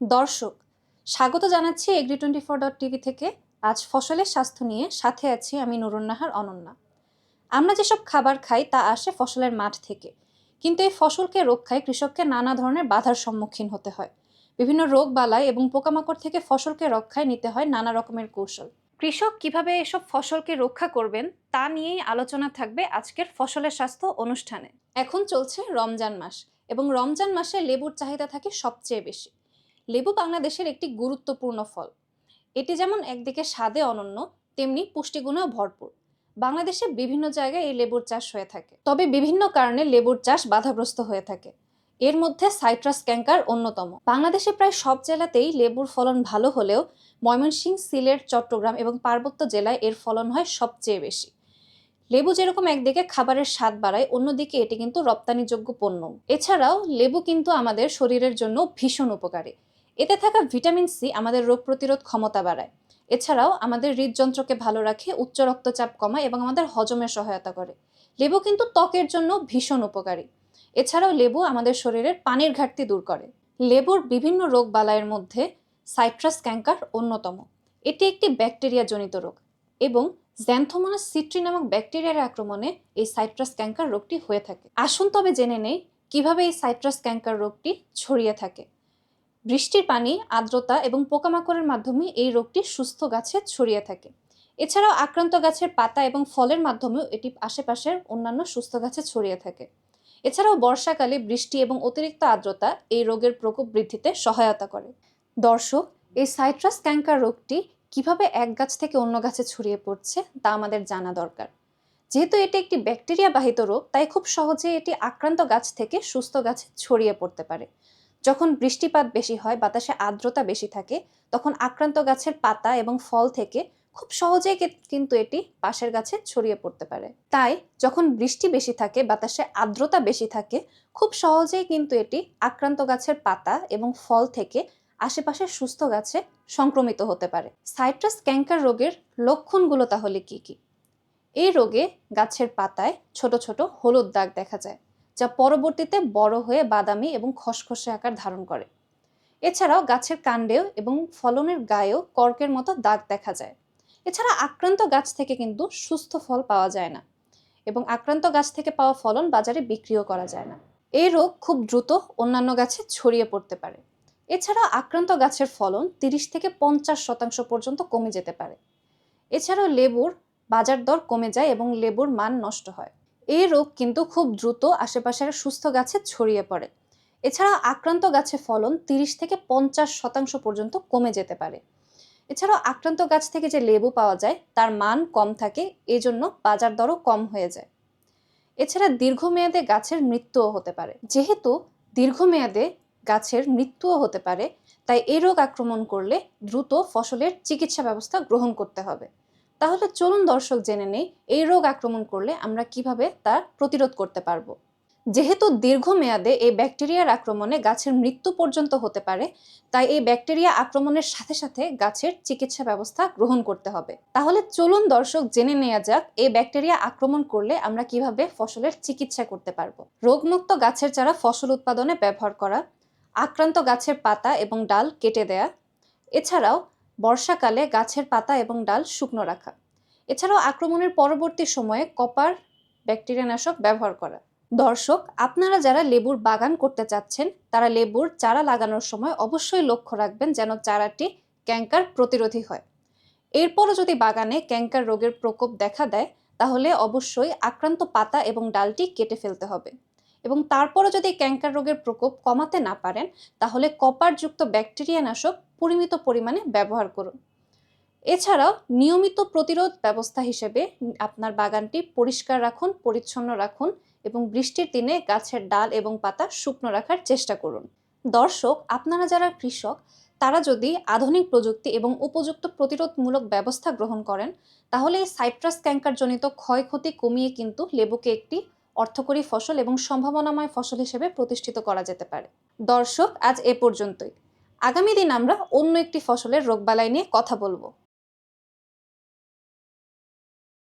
দর্শক, স্বাগত জানাচ্ছি agri twenty four dot TV থেকে। আজ ফসলের স্বাস্থ্য নিয়ে সাথে আছি আমি নুরুন্নাহার অনন্যা। আমরা যেসব খাবার খাই তা আসে ফসলের মাঠ থেকে। কিন্তু এই ফসলকে রক্ষায় কৃষককে নানা ধরনের বাধার সম্মুখীন হতে হয়। বিভিন্ন রোগ বালাই এবং পোকামাকড় থেকে ফসলকে রক্ষায় নিতে হয় নানা রকমের কৌশল। কৃষক কীভাবে এসব ফসলকে রক্ষা করবেন তা নিয়েই আলোচনা থাকবে আজকের ফসলের স্বাস্থ্য অনুষ্ঠানে। এখন চলছে রমজান মাস এবং রমজান মাসে লেবুর চাহিদা থাকে সবচেয়ে বেশি। লেবু বাংলাদেশের একটি গুরুত্বপূর্ণ ফল। এটি যেমন একদিকে স্বাদে অনন্য, তেমনি পুষ্টিগুণেও ভরপুর। বাংলাদেশে বিভিন্ন জায়গায় এই লেবুর চাষ হয়ে থাকে। তবে বিভিন্ন কারণে লেবুর চাষ বাধাগ্রস্ত হয়ে থাকে। এর মধ্যে সাইট্রাস ক্যাঙ্কার অন্যতম। বাংলাদেশে প্রায় সব জেলাতেই লেবুর ফলন ভালো হলেও ময়মনসিংহ, সিলেট, চট্টগ্রাম এবং পার্বত্য জেলায় এর ফলন হয় সবচেয়ে বেশি। লেবু যেরকম একদিকে খাবারের স্বাদ বাড়ায়, অন্যদিকে এটি কিন্তু রপ্তানিযোগ্য পণ্য। এছাড়াও লেবু কিন্তু আমাদের শরীরের জন্য ভীষণ উপকারী। এতে থাকা ভিটামিন সি আমাদের রোগ প্রতিরোধ ক্ষমতা বাড়ায়। এছাড়াও আমাদের হৃদযন্ত্রকে ভালো রাখে, উচ্চ রক্তচাপ কমায় এবং আমাদের হজমে সহায়তা করে। লেবু কিন্তু ত্বকের জন্য ভীষণ উপকারী। এছাড়াও লেবু আমাদের শরীরের পানির ঘাটতি দূর করে। লেবুর বিভিন্ন রোগ বালাইয়ের মধ্যে সাইট্রাস ক্যাঙ্কার অন্যতম। এটি একটি ব্যাকটেরিয়া জনিত রোগ এবং জ্যান্থোমোনাস সিট্রি নামক ব্যাকটেরিয়ার আক্রমণে এই সাইট্রাস ক্যাঙ্কার রোগটি হয়ে থাকে। আসুন তবে জেনে নেই কীভাবে এই সাইট্রাস ক্যাঙ্কার রোগটি ছড়িয়ে থাকে। বৃষ্টির পানি, আর্দ্রতা এবং পোকামাকড়ের মাধ্যমে এই রোগটি সুস্থ গাছে ছড়িয়ে থাকে। এছাড়াও আক্রান্ত গাছের পাতা এবং ফলের মাধ্যমেও এটি আশেপাশের অন্যান্য সুস্থ গাছে ছড়িয়ে থাকে। এছাড়াও বর্ষাকালে বৃষ্টি এবং অতিরিক্ত আর্দ্রতা এই রোগের প্রকোপ বৃদ্ধিতে সহায়তা করে। দর্শক, এই সাইট্রাস ক্যাঙ্কার রোগটি কীভাবে এক গাছ থেকে অন্য গাছে ছড়িয়ে পড়ছে তা আমাদের জানা দরকার। যেহেতু এটি একটি ব্যাকটেরিয়া বাহিত রোগ, তাই খুব সহজে এটি আক্রান্ত গাছ থেকে সুস্থ গাছে ছড়িয়ে পড়তে পারে। যখন বৃষ্টিপাত বেশি হয়, বাতাসে আর্দ্রতা বেশি থাকে, তখন আক্রান্ত গাছের পাতা এবং ফল থেকে খুব সহজেই কিন্তু এটি পাশের গাছে ছড়িয়ে পড়তে পারে। তাই যখন বৃষ্টি বেশি থাকে, বাতাসে আর্দ্রতা বেশি থাকে, খুব সহজেই কিন্তু এটি আক্রান্ত গাছের পাতা এবং ফল থেকে আশেপাশের সুস্থ গাছে সংক্রমিত হতে পারে। সাইট্রাস ক্যাঙ্কার রোগের লক্ষণগুলো তাহলে কি কি? এই রোগে গাছের পাতায় ছোট ছোট হলুদ দাগ দেখা যায়। যা পরবর্তীতে বড় হয়ে বাদামি এবং খসখসে আকার ধারণ করে। এছাড়াও গাছের কাণ্ডেও এবং ফলনের গায়েও কর্কের মতো দাগ দেখা যায়। এছাড়া আক্রান্ত গাছ থেকে কিন্তু সুস্থ ফল পাওয়া যায় না এবং আক্রান্ত গাছ থেকে পাওয়া ফলন বাজারে বিক্রিও করা যায় না। এই রোগ খুব দ্রুত অন্যান্য গাছে ছড়িয়ে পড়তে পারে। এছাড়া আক্রান্ত গাছের ফলন তিরিশ থেকে পঞ্চাশ শতাংশ পর্যন্ত কমে যেতে পারে। এছাড়াও লেবুর বাজার দর কমে যায় এবং লেবুর মান নষ্ট হয়। এই রোগ কিন্তু খুব দ্রুত আশেপাশের সুস্থ গাছে ছড়িয়ে পড়ে। এছাড়া আক্রান্ত গাছে ফলন তিরিশ থেকে পঞ্চাশ শতাংশ পর্যন্ত কমে যেতে পারে। এছাড়াও আক্রান্ত গাছ থেকে যে লেবু পাওয়া যায়, তার মান কম থাকে এই জন্য বাজার দরও কম হয়ে যায়। এছাড়া দীর্ঘমেয়াদে গাছের মৃত্যুও হতে পারে। যেহেতু দীর্ঘমেয়াদে গাছের মৃত্যুও হতে পারে, তাই এই রোগ আক্রমণ করলে দ্রুত ফসলের চিকিৎসা ব্যবস্থা গ্রহণ করতে হবে। তাহলে চলুন দর্শক জেনে নেই, এই রোগ আক্রমণ করলে আমরা কীভাবে তার প্রতিরোধ করতে পারব। যেহেতু দীর্ঘমেয়াদে এই ব্যাকটেরিয়ার আক্রমণে গাছের মৃত্যু পর্যন্ত হতে পারে, তাই এই ব্যাকটেরিয়া আক্রমণের সাথে সাথে গাছের চিকিৎসা ব্যবস্থা গ্রহণ করতে হবে। তাহলে চলুন দর্শক জেনে নেওয়া যাক, এই ব্যাকটেরিয়া আক্রমণ করলে আমরা কীভাবে ফসলের চিকিৎসা করতে পারব। রোগমুক্ত গাছের চারা ফসল উৎপাদনে ব্যবহার করা, আক্রান্ত গাছের পাতা এবং ডাল কেটে দেয়া, এছাড়াও বর্ষাকালে গাছের পাতা এবং ডাল শুকনো রাখা। এছাড়াও আক্রমণের পরবর্তী সময়ে কপার ব্যাকটেরিয়ানাশক ব্যবহার করা। দর্শক, আপনারা যারা লেবুর বাগান করতে চাচ্ছেন, তারা লেবুর চারা লাগানোর সময় অবশ্যই লক্ষ্য রাখবেন যেন চারাটি ক্যাঙ্কার প্রতিরোধী হয়। এরপরও যদি বাগানে ক্যাঙ্কার রোগের প্রকোপ দেখা দেয়, তাহলে অবশ্যই আক্রান্ত পাতা এবং ডালটি কেটে ফেলতে হবে। এবং তারপরও যদি ক্যাঙ্কার রোগের প্রকোপ কমাতে না পারেন, তাহলে কপারযুক্ত ব্যাকটেরিয়া নাশক পরিমিত পরিমাণে ব্যবহার করুন। এছাড়াও নিয়মিত প্রতিরোধ ব্যবস্থা হিসেবে আপনার বাগানটি পরিষ্কার রাখুন, পরিচ্ছন্ন রাখুন এবং বৃষ্টির দিনে গাছের ডাল এবং পাতা শুকনো রাখার চেষ্টা করুন। দর্শক, আপনারা যারা কৃষক, তারা যদি আধুনিক প্রযুক্তি এবং উপযুক্ত প্রতিরোধমূলক ব্যবস্থা গ্রহণ করেন, তাহলে এই সাইট্রাস ক্যাঙ্কারজনিত ক্ষয়ক্ষতি কমিয়ে কিন্তু লেবুকে একটি অর্থকরী ফসল এবং সম্ভাবনাময় ফসল হিসেবে প্রতিষ্ঠিত করা যেতে পারে। দর্শক, আজ এ পর্যন্তই। আগামী দিন আমরা অন্য একটি ফসলের রোগবালাই নিয়ে কথা বলব।